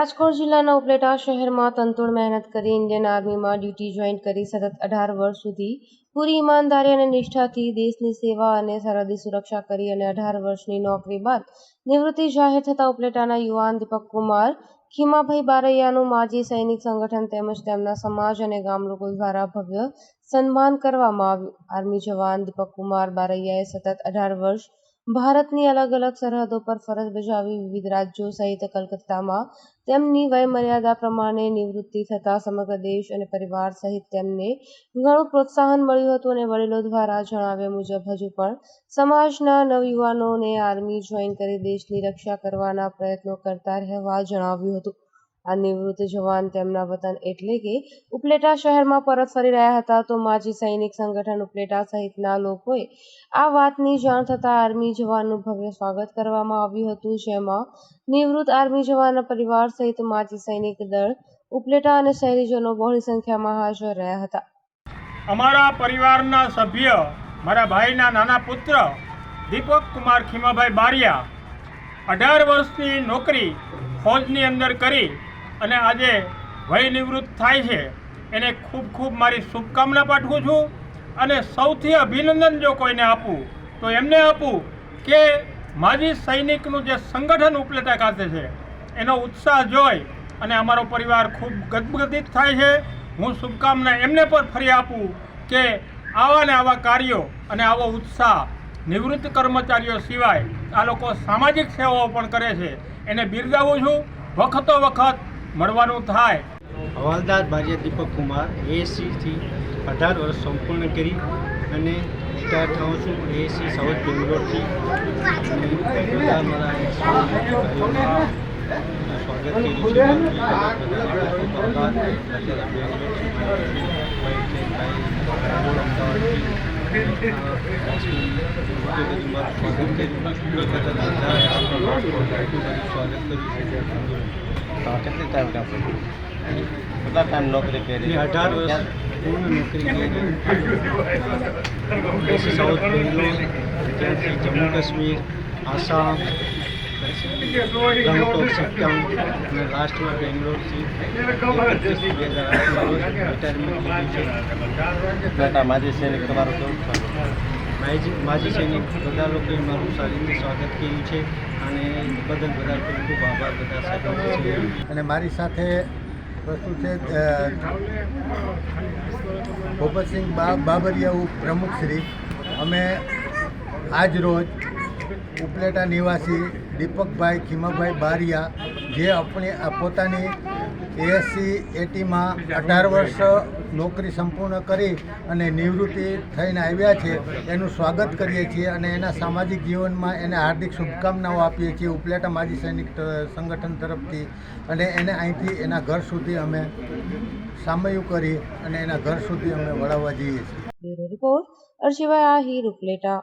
રાજકોટ જિલ્લાના ઉપલેટા શહેરમાં તંતુડ મહેનત કરી ઇન્ડિયન આર્મીમાં ડ્યુટી જોઈન કરી સતત અઢાર વર્ષ સુધી પૂરી ઈમાનદારી અને નિષ્ઠાથી દેશની સેવા અને સરહદી સુરક્ષા કરી અને અઢાર વર્ષની નોકરી બાદ નિવૃત્તિ જાહેર થતા ઉપલેટાના યુવાન દીપક કુમાર, ખીમાભાઈ બારૈયાનું માજી સૈનિક સંગઠન તેમજ તેમના સમાજ અને ગામ લોકો દ્વારા ભવ્ય સન્માન કરવામાં આવ્યું. આર્મી જવાન દીપક કુમાર બારૈયાએ સતત અઢાર વર્ષ ભારતની અલગ અલગ સરહદો પર ફરજ બજાવી વિવિધ રાજ્યો સહિત કલકત્તામાં તેમની વયમર્યાદા પ્રમાણે નિવૃત્તિ થતાં સમગ્ર દેશ અને પરિવાર સહિત તેમને ઘણું પ્રોત્સાહન મળ્યું હતું અને વડીલો દ્વારા જણાવ્યા મુજબ હજુ પણ સમાજના નવયુવાનોને આર્મી જોઈન કરી દેશની રક્ષા કરવાના પ્રયત્નો કરતા રહેવા જણાવ્યું હતું. આ નિવૃત્ત જવાન તેમના વતન એટલે કે ઉપલેટા શહેરમાં પરત ફરી રહ્યા હતા તો માજી સૈનિક સંગઠન ઉપલેટા સહિતના લોકોએ આ વાતની જાણ થતાં આર્મી જવાનનું ભવ્ય સ્વાગત કરવામાં આવ્યું હતું, જેમાં નિવૃત્ત આર્મી જવાનના પરિવાર સહિત માજી સૈનિક દળ, ઉપલેટા અને શહેરીજનો બહોળી સંખ્યામાં હાજર રહ્યા હતા. અમારા પરિવારના સભ્ય, મારા ભાઈના નાના પુત્ર, દીપક કુમાર ખીમાભાઈ બારિયા, અઢાર વર્ષની નોકરી ફોજની અંદર કરી અને આજે વય નિવૃત્ત થાય છે. એને ખૂબ ખૂબ મારી શુભકામના પાઠવું છું અને સૌથી અભિનંદન જો કોઈને આપું, તો એમને આપું કે માજી સૈનિકનું જે સંગઠન ઉપલેટા ખાતે છે, એનો ઉત્સાહ જોઈ અને અમારો પરિવાર ખૂબ ગદગદિત થાય છે. હું શુભકામના એમને પણ ફરી આપું કે આવા ને આવા કાર્યો અને આવો ઉત્સાહ નિવૃત્ત કર્મચારીઓ સિવાય આ લોકો સામાજિક સેવાઓ પણ કરે છે. એને બિરદાવું છું. વખતો વખત મળવાનું થાય. હવાલદાર બારિયા દીપક કુમાર એએસસીથી અઢાર વર્ષ સંપૂર્ણ કરી અને રિટાયર થાઉં છું. એએસસી સાઉથ બેંગ્લોરથી. સ્વાગત કર્યું કેટલી ટાઈમ કામ કેટલા ટાઈમ નોકરી કરી? અઢાર વર્ષ પૂર્ણ નોકરી કરી. સાઉથ બેંગ્લોર ત્યાંથી જમ્મુ કાશ્મીર આસામ ગંગટોક સિક્કમ અને લાસ્ટમાં બેંગ્લોરથી બે હજાર રિટાયરમેન્ટ બેટા માજી સૈનિક તમારું કેવું છે? માજી સૈનિક બધા લોકોએ મારું સારી સ્વાગત કર્યું છે અને બદલ બધા ખૂબ આભાર બધા સાથે અને મારી સાથે વસ્તુ છે ભોપતસિંહ બાબરિયા બા બાબરિયાઉ પ્રમુખશ્રી અમે આજ રોજ ઉપલેટા નિવાસી દીપકભાઈ ખીમાભાઈ બારિયા જે આપણી પોતાની એએસસી એટીમાં અઢાર વર્ષ નોકરી સંપૂર્ણ કરી અને નિવૃત્તિ થઈને આવ્યા છે, એનું સ્વાગત કરીએ છીએ અને એના સામાજિક જીવનમાં એને હાર્દિક શુભકામનાઓ આપીએ છીએ ઉપલેટા માજી સૈનિક સંગઠન તરફથી. અને એને અહીંથી એના ઘર સુધી અમે સામયું કરી અને એના ઘર સુધી અમે વળાવવા જઈએ છીએ. રિપોર્ટ અર્શિવા આહિર ઉપલેટા.